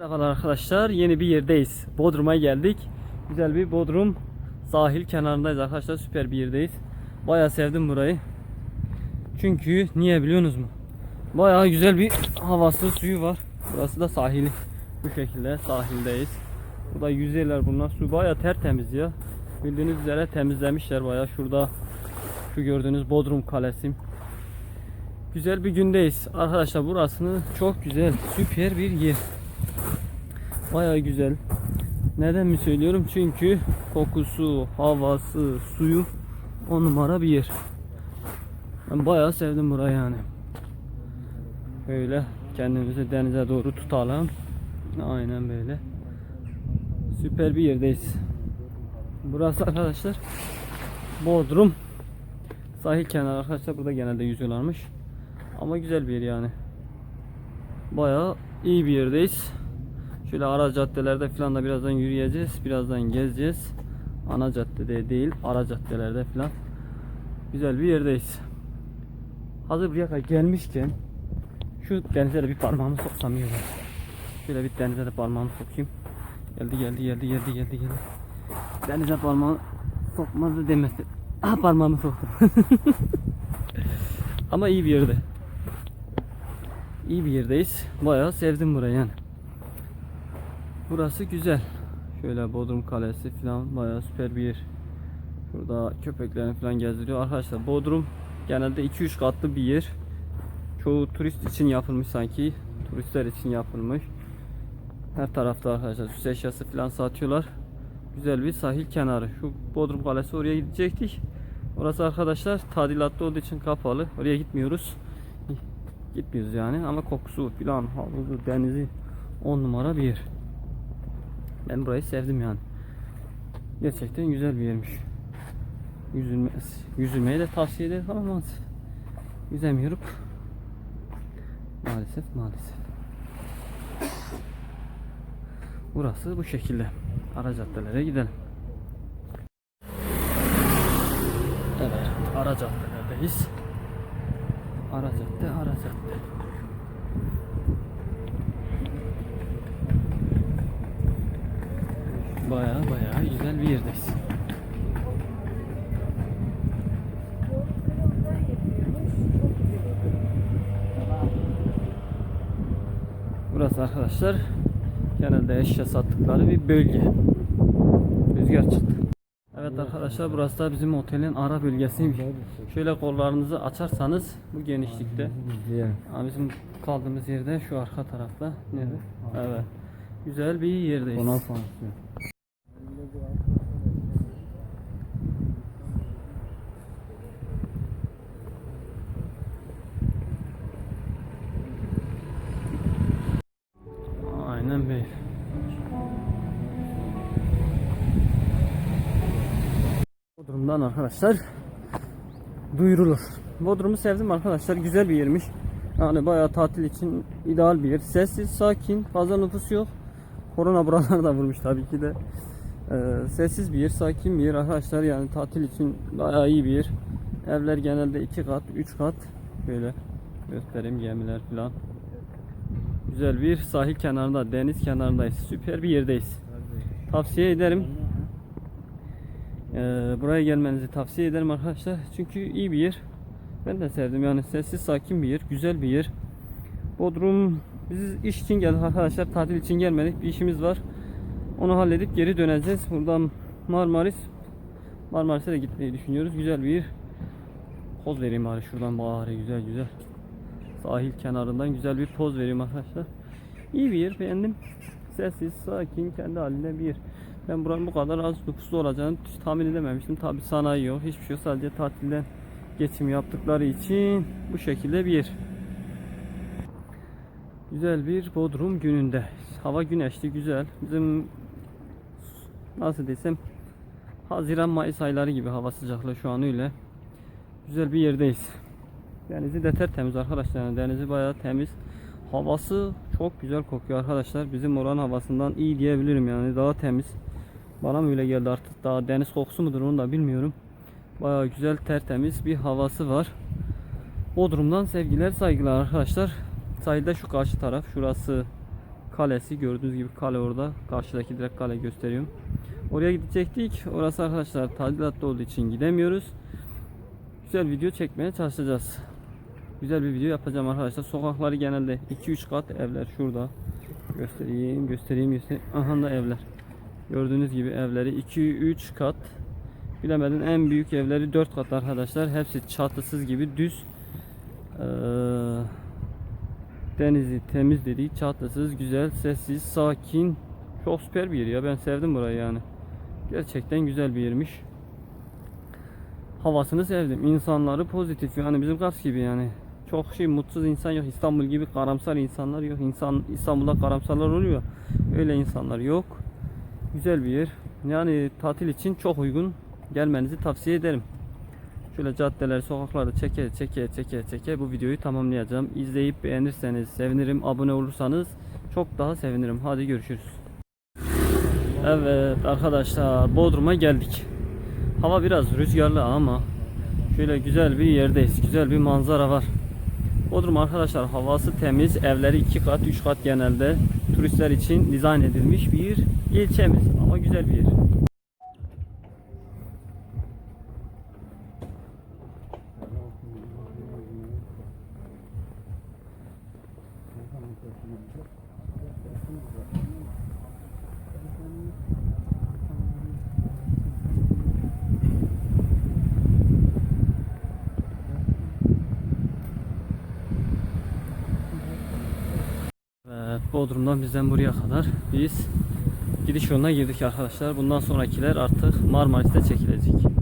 Merhabalar arkadaşlar. Yeni bir yerdeyiz. Bodrum'a geldik. Güzel bir Bodrum sahil kenarındayız arkadaşlar. Süper bir yerdeyiz. Bayağı sevdim burayı. Çünkü niye biliyorsunuz mu? Bayağı güzel bir havası, suyu var. Burası da sahili. Bu şekilde sahildeyiz. Burada yüzeyler bunlar. Su bayağı tertemiz ya. Bildiğiniz üzere temizlemişler bayağı. Şurada şu gördüğünüz Bodrum Kalesi. Güzel bir gündeyiz. Arkadaşlar burasını çok güzel, süper bir yer. Bayağı güzel. Neden mi söylüyorum? Çünkü kokusu, havası, suyu on numara bir yer. Ben bayağı sevdim burayı yani. Böyle kendimizi denize doğru tutalım. Aynen böyle. Süper bir yerdeyiz. Burası arkadaşlar Bodrum sahil kenarı arkadaşlar burada genelde yüzüyorlarmış. Ama güzel bir yer yani. Bayağı iyi bir yerdeyiz. Şöyle ara caddelerde falan da birazdan yürüyeceğiz. Birazdan gezeceğiz. Ana caddede değil, ara caddelerde falan. Güzel bir yerdeyiz. Hazır buraya kadar gelmişken şu denize de bir parmağımı soksam iyi olur. Şöyle bir denize de parmağımı sokayım. Geldi geldi geldi geldi geldi geldi. Denize parmağımı sokmazdı demesin. Ah parmağımı soktum. Ama iyi bir yerde. İyi bir yerdeyiz. Bayağı sevdim burayı yani. Burası güzel. Şöyle Bodrum Kalesi falan bayağı süper bir yer. Burada köpeklerini falan gezdiriyor. Arkadaşlar Bodrum genelde 2-3 katlı bir yer. Çoğu turist için yapılmış sanki. Turistler için yapılmış. Her tarafta arkadaşlar süs eşyası falan satıyorlar. Güzel bir sahil kenarı. Şu Bodrum Kalesi oraya gidecektik. Orası arkadaşlar tadilatlı olduğu için kapalı. Oraya gitmiyoruz. Gitmiyoruz yani ama kokusu filan havuzu denizi 10 numara bir yer. Ben burayı sevdim yani. Gerçekten güzel bir yermiş. Yüzülme, yüzülmeyi de tavsiye ederim ama maalesef yüzemiyorum. Maalesef maalesef. Burası bu şekilde. Ara caddelere gidelim. Evet, ara caddelerdeyiz. Ara cadde, ara cadde. Baya baya güzel bir yerdeyiz. Burası arkadaşlar genelde eşya sattıkları bir bölge. Rüzgar çıktı. Evet arkadaşlar burası da bizim otelin ara bölgesiymiş. Şöyle kollarınızı açarsanız bu genişlikte. Aa, bizim kaldığımız yerde şu arka tarafta. Nerede? Evet. Güzel bir yerdeyiz. Bodrum'dan arkadaşlar duyurulur. Bodrum'u sevdim arkadaşlar. Güzel bir yermiş. Yani bayağı tatil için ideal bir yer. Sessiz, sakin, fazla nüfus yok. Korona buraları da vurmuş tabii ki de. Ee, sessiz bir yer, sakin bir yer arkadaşlar. Yani tatil için bayağı iyi bir yer. Evler genelde iki kat, üç kat. Böyle göstereyim gemiler falan. Güzel bir sahil kenarında, deniz kenarındayız. Süper bir yerdeyiz. Tavsiye ederim. Ee, buraya gelmenizi tavsiye ederim arkadaşlar. Çünkü iyi bir yer. Ben de sevdim yani sessiz sakin bir yer, güzel bir yer. Bodrum biz iş için geldik arkadaşlar. Tatil için gelmedik. Bir işimiz var. Onu halledip geri döneceğiz. Buradan Marmaris Marmaris'e de gitmeyi düşünüyoruz. Güzel bir yer. Poz vereyim bari şuradan bari güzel güzel. Sahil kenarından güzel bir poz vereyim arkadaşlar. İyi bir yer beğendim. Sessiz, sakin, kendi halinde bir. Ben buranın bu kadar az nüfuslu olacağını tahmin edememiştim. Tabi sanayi yok, hiçbir şey yok. Sadece tatilden geçim yaptıkları için bu şekilde bir. Güzel bir Bodrum gününde. Hava güneşli, güzel. Bizim nasıl desem Haziran Mayıs ayları gibi hava sıcaklığı şu an öyle. Güzel bir yerdeyiz. Denizi de tertemiz arkadaşlar. Yani denizi bayağı temiz. Havası çok güzel kokuyor arkadaşlar. Bizim oranın havasından iyi diyebilirim yani daha temiz. Bana mı öyle geldi artık daha deniz kokusu mudur onu da bilmiyorum. Bayağı güzel tertemiz bir havası var. Bodrum'dan sevgiler saygılar arkadaşlar. Sahilde şu karşı taraf şurası kalesi. Gördüğünüz gibi kale orada. Karşıdaki direkt kale gösteriyorum. Oraya gidecektik. Orası arkadaşlar tadilatlı olduğu için gidemiyoruz. Güzel video çekmeye çalışacağız. Güzel bir video yapacağım arkadaşlar. Sokakları genelde 2-3 kat evler şurada. Göstereyim, göstereyim, göstereyim. Aha da evler. Gördüğünüz gibi evleri 2-3 kat. Bilemedin en büyük evleri 4 kat arkadaşlar. Hepsi çatısız gibi düz. Ee, denizi temiz dedik. Çatısız, güzel, sessiz, sakin. Çok süper bir yer ya. Ben sevdim burayı yani. Gerçekten güzel bir yermiş. Havasını sevdim. İnsanları pozitif yani bizim Kars gibi yani. Çok şey mutsuz insan yok. İstanbul gibi karamsar insanlar yok. İnsan İstanbul'da karamsarlar oluyor. Öyle insanlar yok. Güzel bir yer. Yani tatil için çok uygun. Gelmenizi tavsiye ederim. Şöyle caddeler, sokakları çeke çeke çeke çeke bu videoyu tamamlayacağım. İzleyip beğenirseniz sevinirim. Abone olursanız çok daha sevinirim. Hadi görüşürüz. Evet arkadaşlar Bodrum'a geldik. Hava biraz rüzgarlı ama şöyle güzel bir yerdeyiz. Güzel bir manzara var. Bodrum arkadaşlar havası temiz. Evleri iki kat, üç kat genelde turistler için dizayn edilmiş bir ilçemiz ama güzel bir yer. Evet, Bodrum'dan bizden buraya kadar biz gidiş yoluna girdik arkadaşlar. Bundan sonrakiler artık Marmaris'te çekilecek.